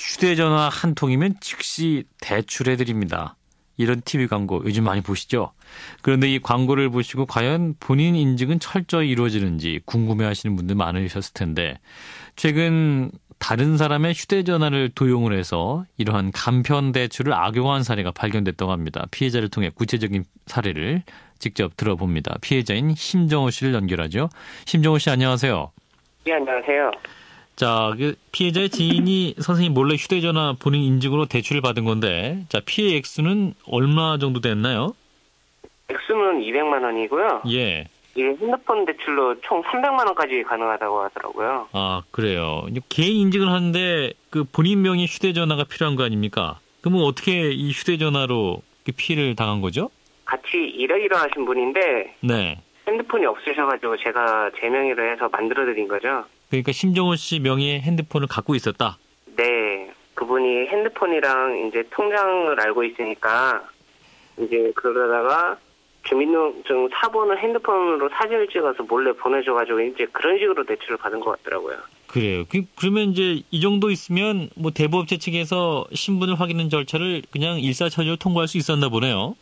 휴대전화 한 통이면 즉시 대출해드립니다. 이런 TV 광고 요즘 많이 보시죠? 그런데 이 광고를 보시고 과연 본인 인증은 철저히 이루어지는지 궁금해 하시는 분들 많으셨을 텐데, 최근 다른 사람의 휴대전화를 도용을 해서 이러한 간편 대출을 악용한 사례가 발견됐다고 합니다. 피해자를 통해 구체적인 사례를 직접 들어봅니다. 피해자인 심정호 씨를 연결하죠. 심정호 씨 안녕하세요. 네, 안녕하세요. 자, 그 피해자의 지인이 선생님 몰래 휴대전화 본인 인증으로 대출을 받은 건데, 자 피해 액수는 얼마 정도 됐나요? 액수는 200만 원이고요. 예. 이게 핸드폰 대출로 총 300만 원까지 가능하다고 하더라고요. 아 그래요. 개인 인증을 하는데 그 본인 명의 휴대전화가 필요한 거 아닙니까? 그러면 어떻게 이 휴대전화로 피해를 당한 거죠? 같이 일하기로 하신 분인데 네. 핸드폰이 없으셔가지고 제가 제 명의로 해서 만들어드린 거죠. 그러니까 심정호 씨 명의의 핸드폰을 갖고 있었다. 네, 그분이 핸드폰이랑 이제 통장을 알고 있으니까 이제 그러다가 주민등록 사본을 핸드폰으로 사진을 찍어서 몰래 보내줘가지고 이제 그런 식으로 대출을 받은 것 같더라고요. 그래요. 그, 그러면 이제 이 정도 있으면 뭐 대부업체 측에서 신분을 확인하는 절차를 그냥 일사천리로 통과할 수 있었나 보네요.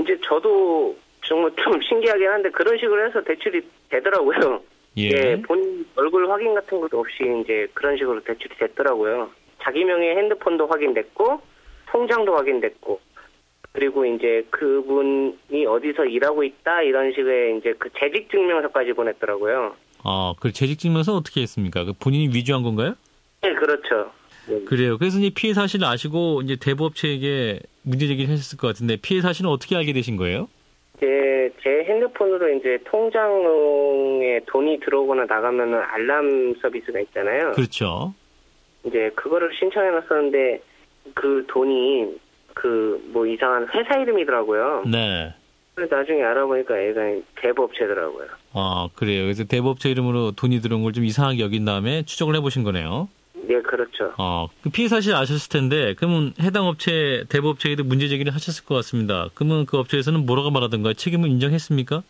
이제 저도 정말 좀 신기하긴 한데 그런 식으로 해서 대출이 되더라고요. 예. 예, 본 얼굴 확인 같은 것도 없이 이제 그런 식으로 대출이 됐더라고요. 자기 명의 핸드폰도 확인됐고 통장도 확인됐고 그리고 이제 그분이 어디서 일하고 있다 이런 식의 이제 그 재직 증명서까지 보냈더라고요. 아, 그 재직 증명서 어떻게 했습니까? 그 본인이 위조한 건가요? 네, 그렇죠. 네. 그래요. 그래서 이제 피해 사실을 아시고 이제 대부업체에게 문제 제기를 하셨을 것 같은데 피해 사실은 어떻게 알게 되신 거예요? 제, 제 핸드폰으로 이제 통장에 돈이 들어오거나 나가면은 알람 서비스가 있잖아요. 그렇죠. 이제 그거를 신청해 놨었는데 그 돈이 그 뭐 이상한 회사 이름이더라고요. 네. 그래서 나중에 알아보니까 얘가 대부업체더라고요. 아, 그래요. 그래서 대부업체 이름으로 돈이 들어온 걸 좀 이상하게 여긴 다음에 추적을 해보신 거네요. 네, 그렇죠. 어, 그 피해 사실 아셨을 텐데, 그러면 해당 업체, 대부업체에도 문제 제기를 하셨을 것 같습니다. 그러면 그 업체에서는 뭐라고 말하던가요? 책임을 인정했습니까?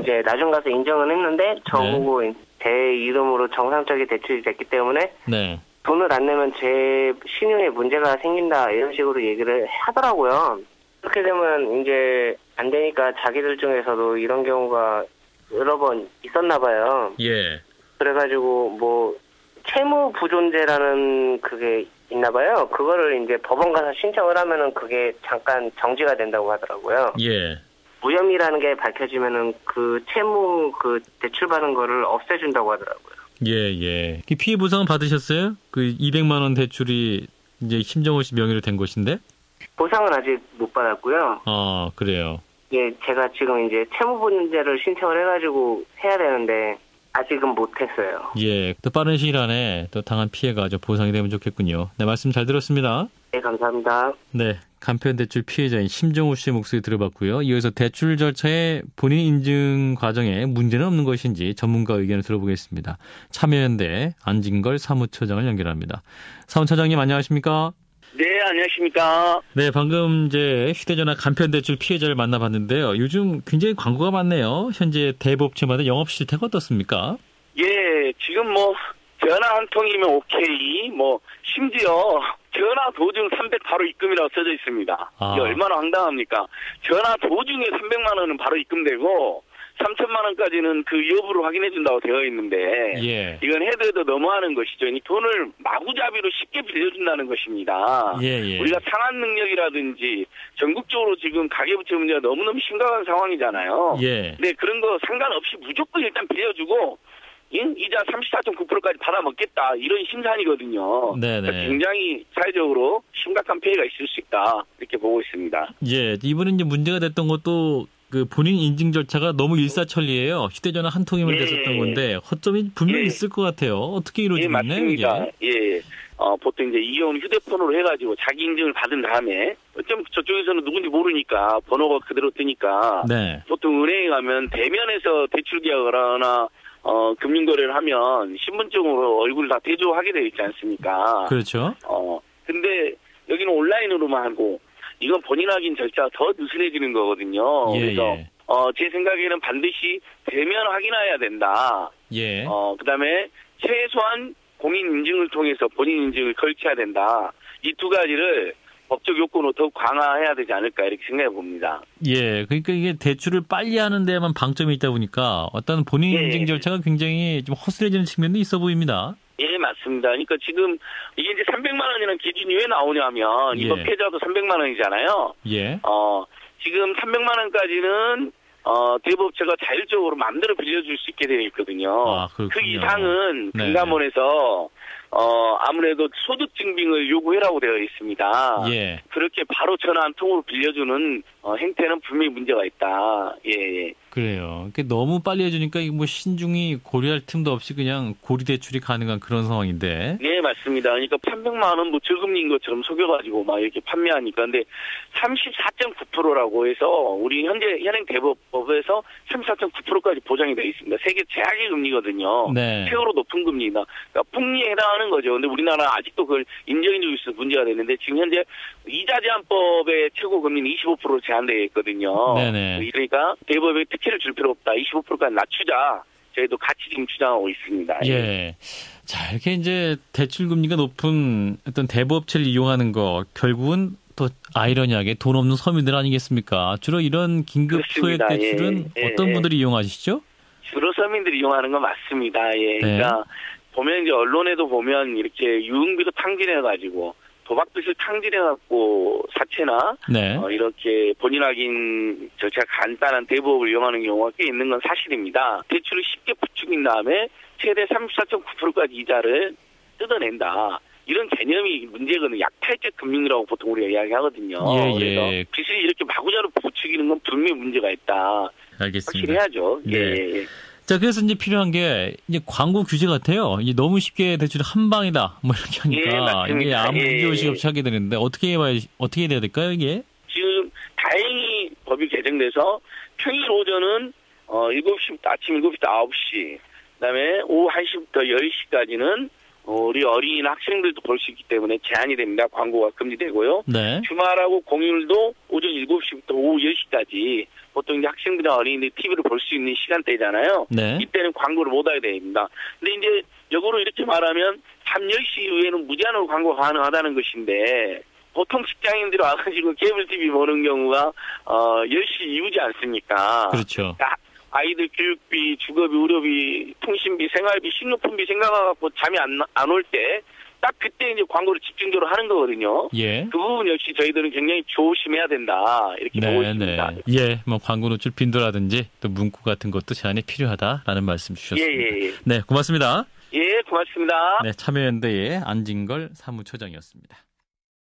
이제 나중 가서 인정은 했는데 네. 저보고 제 이름으로 정상적인 대출이 됐기 때문에 네. 돈을 안 내면 제 신용에 문제가 생긴다 이런 식으로 얘기를 하더라고요. 그렇게 되면 이제 안 되니까 자기들 중에서도 이런 경우가 여러 번 있었나 봐요. 예. 그래가지고 뭐 채무 부존재라는 그게 있나 봐요. 그거를 이제 법원 가서 신청을 하면은 그게 잠깐 정지가 된다고 하더라고요. 예. 무혐의라는 게 밝혀지면은 그 채무 그 대출 받은 거를 없애준다고 하더라고요. 예, 예. 그 피해 보상은 받으셨어요? 그 200만 원 대출이 이제 심정호 씨 명의로 된 것인데? 보상은 아직 못 받았고요. 아, 그래요. 예, 제가 지금 이제 채무 문제를 신청을 해가지고 해야 되는데 아직은 못했어요. 예. 또 빠른 시일 안에 또 당한 피해가 좀 보상이 되면 좋겠군요. 네, 말씀 잘 들었습니다. 네, 감사합니다. 네. 간편 대출 피해자인 심정우 씨의 목소리 들어봤고요. 이어서 대출 절차의 본인 인증 과정에 문제는 없는 것인지 전문가 의견을 들어보겠습니다. 참여연대 안진걸 사무처장을 연결합니다. 사무처장님 안녕하십니까? 네, 안녕하십니까. 네, 방금 이제 휴대전화 간편 대출 피해자를 만나봤는데요. 요즘 굉장히 광고가 많네요. 현재 대부업체마다 영업 실태가 어떻습니까? 예, 지금 뭐, 전화 한 통이면 오케이, 뭐, 심지어, 전화 도중 300 바로 입금이라고 써져 있습니다. 아. 이게 얼마나 황당합니까? 전화 도중에 300만 원은 바로 입금되고, 3천만 원까지는 그 여부를 확인해 준다고 되어 있는데, 예. 이건 해도 해도 너무하는 것이죠. 이 돈을 마구잡이로 쉽게 빌려준다는 것입니다. 예, 예. 우리가 상환 능력이라든지 전국적으로 지금 가계부채 문제가 너무너무 심각한 상황이잖아요. 예. 네, 그런 거 상관없이 무조건 일단 빌려주고 인- 이자 34.9%까지 받아먹겠다 이런 심산이거든요. 네네. 그러니까 굉장히 사회적으로 심각한 피해가 있을 수 있다 이렇게 보고 있습니다. 예, 이번에 이제 문제가 됐던 것도 그 본인 인증 절차가 너무 일사천리예요. 휴대전화 한 통이면 예. 됐었던 건데 허점이 분명히 예. 있을 것 같아요. 어떻게 예, 이루어지고 있나요, 이게? 예. 어, 보통 이제 이용 휴대폰으로 해가지고 자기 인증을 받은 다음에 어쩌면 저쪽에서는 누군지 모르니까 번호가 그대로 뜨니까 네. 보통 은행에 가면 대면에서 대출 계약을 하거나 어, 금융거래를 하면 신분증으로 얼굴 다 대조하게 되어 있지 않습니까? 그렇죠. 어, 근데 여기는 온라인으로만 하고 이건 본인 확인 절차가 더 느슨해지는 거거든요. 예, 그래서 예. 어, 제 생각에는 반드시 대면 확인해야 된다. 예. 어, 그다음에 최소한 공인 인증을 통해서 본인 인증을 걸쳐야 된다. 이 두 가지를 법적 요건으로 더욱 강화해야 되지 않을까 이렇게 생각해 봅니다. 예, 그러니까 이게 대출을 빨리 하는 데만 방점이 있다 보니까 어떤 본인 예. 인증 절차가 굉장히 좀 허술해지는 측면도 있어 보입니다. 예, 맞습니다. 그러니까 지금 이게 이제 300만 원이라는 기준이 왜 나오냐면 이번 예. 패자도 300만 원이잖아요. 예. 어, 지금 300만 원까지는 어, 대법체가 자율적으로 마음대로 빌려줄 수 있게 되어 있거든요. 아. 그 이상은 네. 금감원에서 어, 아무래도 소득 증빙을 요구해라고 되어 있습니다. 예. 그렇게 바로 전화 한 통으로 빌려주는 어, 행태는 분명히 문제가 있다. 예, 예. 그래요. 너무 빨리 해주니까 뭐 신중히 고려할 틈도 없이 그냥 고리 대출이 가능한 그런 상황인데. 네, 맞습니다. 그러니까 300만 원뭐 저금리인 것처럼 속여가지고 막 이렇게 판매하니까. 근데 34.9%라고 해서 우리 현재 현행 대법법에서 34.9%까지 보장이 되어 있습니다. 세계 최악의 금리거든요. 네. 최고로 높은 금리다. 그러니까 폭리에 해당하는 거죠. 근데 우리나라 아직도 그걸 인정해주고 있어서 문제가 되는데 지금 현재 이자 제한법의 최고 금리는 25%로 제한되어 있거든요. 네네. 그러니까 대법에 특 혜를 줄 필요 없다. 25%까지 낮추자. 저희도 같이 지금 주장하고 있습니다. 예. 자, 이렇게 이제 대출 금리가 높은 어떤 대부업체를 이용하는 거 결국은 또 아이러니하게 돈 없는 서민들 아니겠습니까? 주로 이런 긴급 소액 그렇습니다. 대출은 예, 예, 어떤 예. 분들이 이용하시죠? 주로 서민들이 이용하는 건 맞습니다. 예. 네. 그러니까 보면 이제 언론에도 보면 이렇게 유흥비도 탕진해가지고 도박빚을 탕진해갖고 사채나 네. 어, 이렇게 본인 확인 절차가 간단한 대부업을 이용하는 경우가 꽤 있는 건 사실입니다. 대출을 쉽게 부추긴 다음에 최대 34.9%까지 이자를 뜯어낸다. 이런 개념이 문제거든요. 약탈적 금융이라고 보통 우리가 이야기하거든요. 예, 예. 그래서 빚을 이렇게 마구자루 부추기는 건 분명히 문제가 있다. 알겠습니다. 확실해야죠. 네. 예, 예, 예. 자, 그래서 이제 필요한 게 이제 광고 규제 같아요. 이제 너무 쉽게 대출이 한 방이다. 뭐 이렇게 하니까 예. 이게 아무 예, 문제 없이 예. 없이 하게 되는데 어떻게 해야 어떻게 해야 될까요, 이게? 지금 다행히 법이 개정돼서 평일 오전은 어 7시부터 아침 7시부터 9시 그다음에 오후 1시부터 10시까지는 어, 우리 어린이나 학생들도 볼 수 있기 때문에 제한이 됩니다. 광고가 금지되고요. 네. 주말하고 공휴일도 오전 7시부터 오후 10시까지 보통 이제 학생들이나 어린이들이 TV를 볼 수 있는 시간대잖아요. 네. 이때는 광고를 못 하게 됩니다. 근데 이제 역으로 이렇게 말하면 밤 10시 이후에는 무제한으로 광고가 가능하다는 것인데 보통 직장인들이 와가지고 케이블 TV 보는 경우가 어 10시 이후지 않습니까? 그렇죠. 그러니까 아이들 교육비, 주거비, 의료비, 통신비, 생활비, 식료품비 생각해갖고 잠이 안안올 때 딱 그때 이제 광고를 집중적으로 하는 거거든요. 예. 그 부분 역시 저희들은 굉장히 조심해야 된다 이렇게 보고 네, 네. 있습니다. 예, 뭐 광고 노출 빈도라든지 또 문구 같은 것도 제한이 필요하다라는 말씀 주셨습니다. 예예예. 예, 네, 고맙습니다. 예, 고맙습니다. 네, 참여연대의 안진걸 사무처장이었습니다.